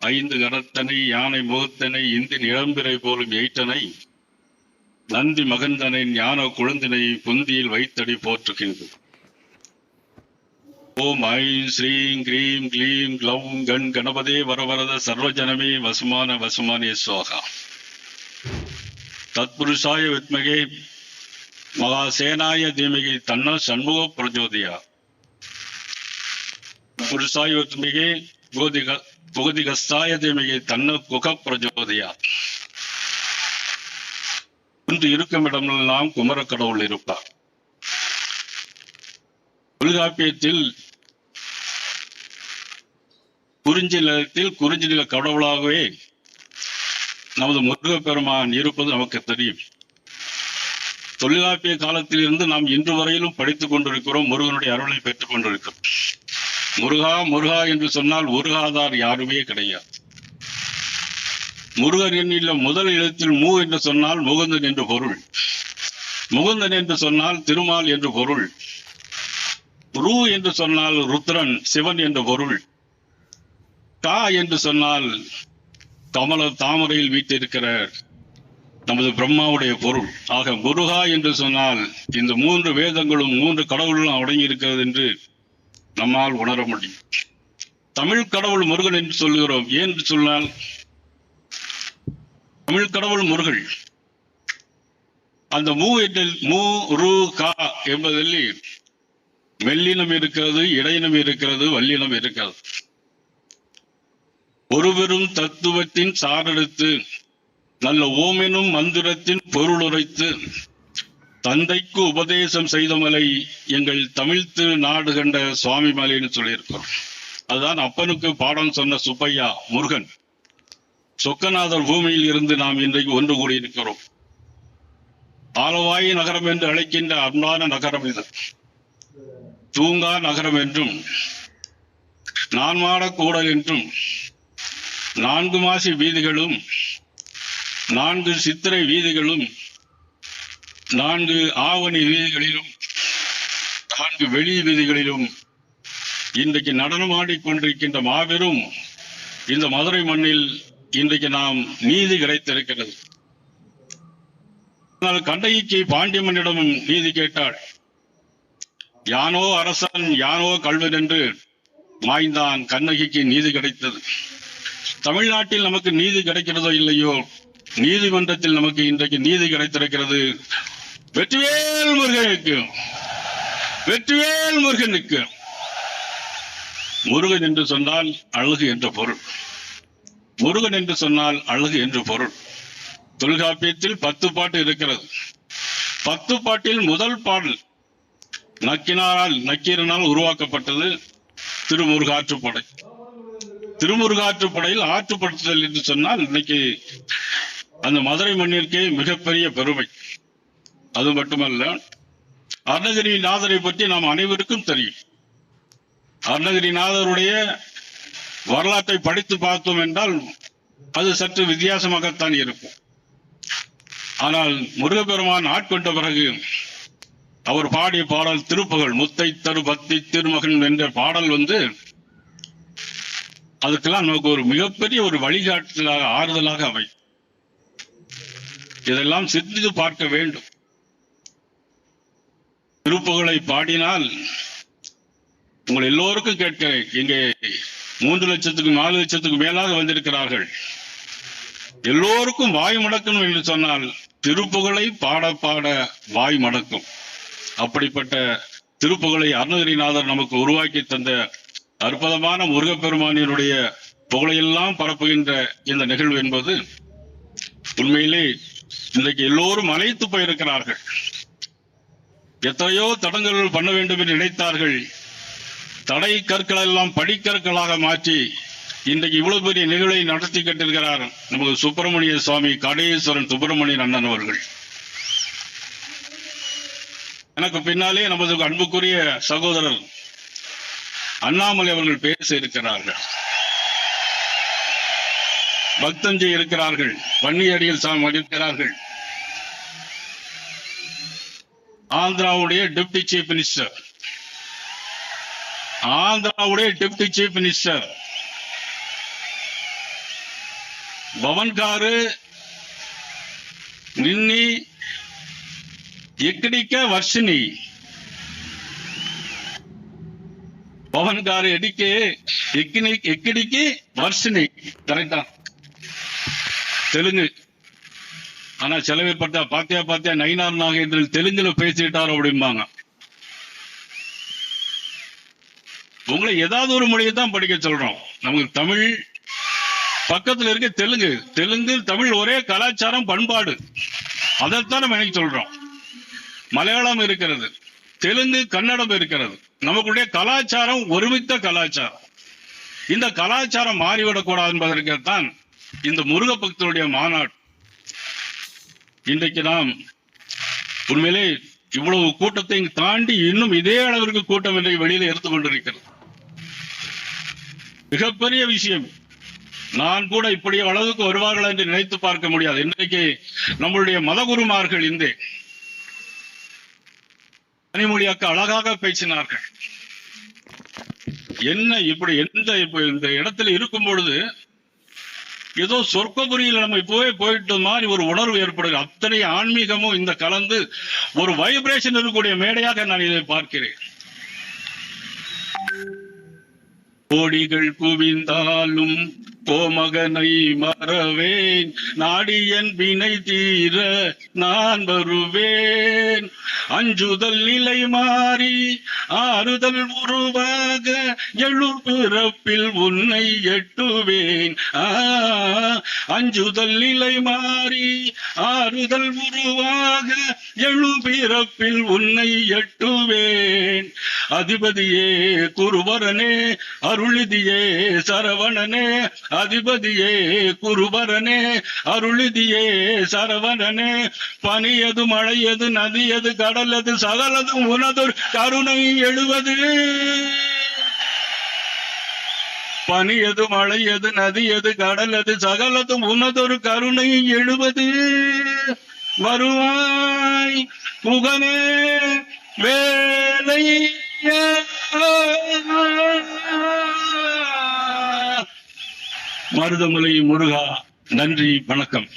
ஐந்து கரத்தனை யானை முகத்தனை இந்தின் இளம்பிறை போலும் எயிட்டனை நந்தி மகந்தனை ஞான குழந்தினை புந்தியில் வைத்தடி போற்றுகின்றது ஓம் ஐம் ஸ்ரீம் கிரீம் க்ளீம் க்ளௌம் கண் கணபதே வரவரத சர்வஜனமே வசுமான வசுமானே சோகா தத்புருஷாய வித்மகே மகாசேனாய தீமகி தன்ன சண்முக பிரஜோதியா. புருஷாய வித்மகே கோதிகள் புகுதி தீமகி தன்ன குக பிரஜோதியா. இன்று இருக்கும் இடமெல்லாம் குமரக் கடவுள் இருப்பார். தொல்காப்பியத்தில் குறிஞ்சி நிலத்தில் குறிஞ்சி நில கடவுளாகவே நமது முருகப்பெருமான் இருப்பது நமக்கு தெரியும். தொல்காப்பிய காலத்திலிருந்து நாம் இன்று வரையிலும் படித்துக் கொண்டிருக்கிறோம் முருகனுடைய அருளை பெற்றுக் கொண்டிருக்கிறோம். முருகா முருகா என்று சொன்னால் முருகாதார் யாருமே கிடையாது. முருகன் எண்ணில் முதல் எழுத்தில் மு என்று சொன்னால் முகுந்தன் என்று பொருள். முகுந்தன் என்று சொன்னால் திருமால் என்று பொருள். ரு என்று சொன்னால் ருத்ரன் சிவன் என்று பொருள். கா என்று சொன்னால் கமல தாமரையில் வீட்டிருக்கிற நமது பிரம்மாவுடைய பொருள். ஆக முருகா என்று சொன்னால் இந்த மூன்று வேதங்களும் மூன்று கடவுளும் அடங்கி இருக்கிறது என்று நம்மால் உணர முடியும். தமிழ் கடவுள் முருகன் என்று சொல்கிறோம் ஏன் என்று சொன்னால் தமிழ் கடவுள் முருகன். அந்த மூ என்றில் மூ ரு கா என்பதில் மெல்லினம் இருக்கிறது இடையினம் இருக்கிறது வல்லினம் இருக்கிறது. ஒருவரும் தத்துவத்தின் சாரெடுத்து நல்ல ஓமெனும் மந்திரத்தின் பொருளுரைத்து தந்தைக்கு உபதேசம் செய்த மலை எங்கள் தமிழ் திரு நாடு கண்ட சுவாமி மலைன்னு சொல்லியிருக்கிறோம். அதுதான் அப்பனுக்கு பாடம் சொன்ன சுப்பையா முருகன். சொக்கநாதர் பூமியில் இருந்து நாம் இன்றைக்கு ஒன்று கூடியிருக்கிறோம் ஆலவாய் நகரம் என்று அழைக்கின்ற அன்பான நகரம் இது. தூங்கா நகரம் என்றும் நான்மாட கூடல் என்றும் நான்கு மாசி வீதிகளும் நான்கு சித்திரை வீதிகளும் நான்கு ஆவணி வீதிகளிலும் நான்கு வெளி வீதிகளிலும் இன்றைக்கு நடனமாடிக் கொண்டிருக்கின்ற மாபெரும் இந்த மதுரை மண்ணில் இன்றைக்கு நாம் நீதி கிடைத்திருக்கிறது. ஆனால் கண்டகிக்கு பாண்டியம்மனிடமும் நீதி கேட்டாள். யானோ அரசன் யானோ கல்வன் என்று மாய்ந்தான் கண்ணகிக்கு நீதி கிடைத்தது. தமிழ்நாட்டில் நமக்கு நீதி கிடைக்கிறதோ இல்லையோ? நீதிமன்றத்தில் நமக்கு இன்றைக்கு நீதி கிடைத்திருக்கிறது. வெற்றிவேல் முருகனுக்கு வெற்றிவேல் முருகனுக்கு முருகன் என்று சொன்னால் அழகு என்ற பொருள். முருகன் என்று சொன்னால் அழகு என்று பொருள். தொல்காப்பியத்தில் பத்து பாட்டு இருக்கிறது. பத்து பாட்டில் முதல் பாடல் நக்கினாரால் நக்கீரனால் உருவாக்கப்பட்டது திருமுருகாற்றுப்படை. திருமுருகாற்றுப்படையில் ஆற்றுப்படுத்துதல் என்று சொன்னால் இன்னைக்கு அந்த மதுரை மண்ணிற்கே மிகப்பெரிய பெருமை. அது மட்டுமல்ல அருணகிரிநாதரை பற்றி நாம் அனைவருக்கும் தெரியும். அருணகிரிநாதருடைய வரலாற்றை படித்து பார்த்தோம் என்றால் அது சற்று வித்தியாசமாகத்தான் இருக்கும். ஆனால் முருகப்பெருமான் ஆட்கொண்ட பிறகு அவர் பாடிய பாடல் திருப்புகழ் முத்தை தரு பக்தி திருமகன் என்ற பாடல் வந்து அதுக்கெல்லாம் நமக்கு ஒரு மிகப்பெரிய ஒரு வழிகாட்டுதலாக ஆறுதலாக அமை இதெல்லாம் சிந்தித்து பார்க்க வேண்டும். திருப்புகழை பாடினால் உங்கள் எல்லோருக்கும் கேட்கிறேன். இங்கே மூன்று லட்சத்துக்கு நாலு லட்சத்துக்கு மேலாக வந்திருக்கிறார்கள். எல்லோருக்கும் வாய் மடக்கணும் என்று சொன்னால் திருப்புகழை பாட பாட வாய் மடக்கும். அப்படிப்பட்ட திருப்புகழை அருணகிரிநாதர் நமக்கு உருவாக்கி தந்த அற்புதமான முருகப்பெருமானினுடைய புகழையெல்லாம் பரப்புகின்ற இந்த நிகழ்வு என்பது உண்மையிலே இன்றைக்கு எல்லோரும் அழைத்து போயிருக்கிறார்கள். எத்தனையோ தடங்கல்கள் பண்ண வேண்டும் என்று நினைத்தார்கள். தடை கற்கள் எல்லாம் படிக்கற்களாக மாற்றி இன்றைக்கு இவ்வளவு பெரிய நிகழ்வை நடத்தி கட்டிருக்கிறார் நமது சுப்பிரமணிய சுவாமி கடேஸ்வரன் சுப்பிரமணியன் அண்ணன் அவர்கள். எனக்கு பின்னாலே நமது அன்புக்குரிய சகோதரர் அண்ணாமலை அவர்கள் பேச இருக்கிறார்கள். பக்தஞ்சி இருக்கிறார்கள். வன்னியடியில் சாமி இருக்கிறார்கள் ஆந்திராவுடைய டெப்டி சீஃப் மினிஸ்டர் ஆந்திராவுடைய டெப்டி சீஃப் மினிஸ்டர் பவன்காரு நின்னி ఎక్కడిక వర్షిని పవన్ గారు ఎడికే ఎక్కిని ఎక్కడికి వర్షిని கரெக்டா தெலுங்கு ஆனா சில பேர் பார்த்தா பாத்தியா பாத்தியா நயினார் நாகேந்திரன் தெலுங்குல பேசிட்டார் அப்படிம்பாங்க. உங்களை ஏதாவது ஒரு மொழியை தான் படிக்க சொல்றோம். நமக்கு தமிழ் பக்கத்துல இருக்க தெலுங்கு. தெலுங்கு தமிழ் ஒரே கலாச்சாரம் பண்பாடு. அதைத்தான் நம்ம எனக்கு சொல்றோம். மலையாளம் இருக்கிறது. தெலுங்கு கன்னடம் இருக்கிறது. நமக்குடைய கலாச்சாரம் ஒருமித்த கலாச்சாரம். இந்த கலாச்சாரம் மாறிவிடக்கூடாது என்பதற்குத்தான் இந்த முருக பக்தருடைய மாநாடு இன்றைக்கு நாம் உண்மையிலே இவ்வளவு கூட்டத்தை தாண்டி இன்னும் இதே அளவிற்கு கூட்டம் இன்றைக்கு வெளியில எடுத்து கொண்டிருக்கிறது. மிகப்பெரிய விஷயம் நான் கூட இப்படி அளவுக்கு வருவார்கள் என்று நினைத்து பார்க்க முடியாது. இன்றைக்கு நம்மளுடைய மதகுருமார்கள் இந்த கனிமொழியாக்க அழகாக பேசினார்கள். என்ன இப்படி எந்த இப்ப இந்த இடத்துல இருக்கும் பொழுது ஏதோ சொர்க்கபுரியில் நம்ம இப்பவே போயிட்டு மாதிரி ஒரு உணர்வு ஏற்படுது. அத்தனை ஆன்மீகமும் இந்த கலந்து ஒரு வைப்ரேஷன் இருக்கக்கூடிய மேடையாக நான் இதை பார்க்கிறேன். கோடிகள் குவிந்தாலும் கோமகனை மறவேன். நாடியன் வினை தீர நான் வருவேன். அஞ்சுதல் நிலை மாறி ஆறுதல் உருவாக எழு பிறப்பில் உன்னை எட்டுவேன். அஞ்சுதல் நிலை மாறி ஆறுதல் உருவாக எழு பிறப்பில் உன்னை எட்டுவேன். அதிபதியே குருவரனே அருளிதியே சரவணனே. அதிபதியே குருவரனே அருளிதியே சரவணனே. பனியது மழையது நதியது கட கடலது சகலதும் உனதொரு கருணை எழுவது. பனி எது மழை எது நதி எது கடல் கடலது சகலதும் உனதொரு கருணை எழுவது. வருவாய் புகனே வேலை மருதமலை முருகா நன்றி வணக்கம்.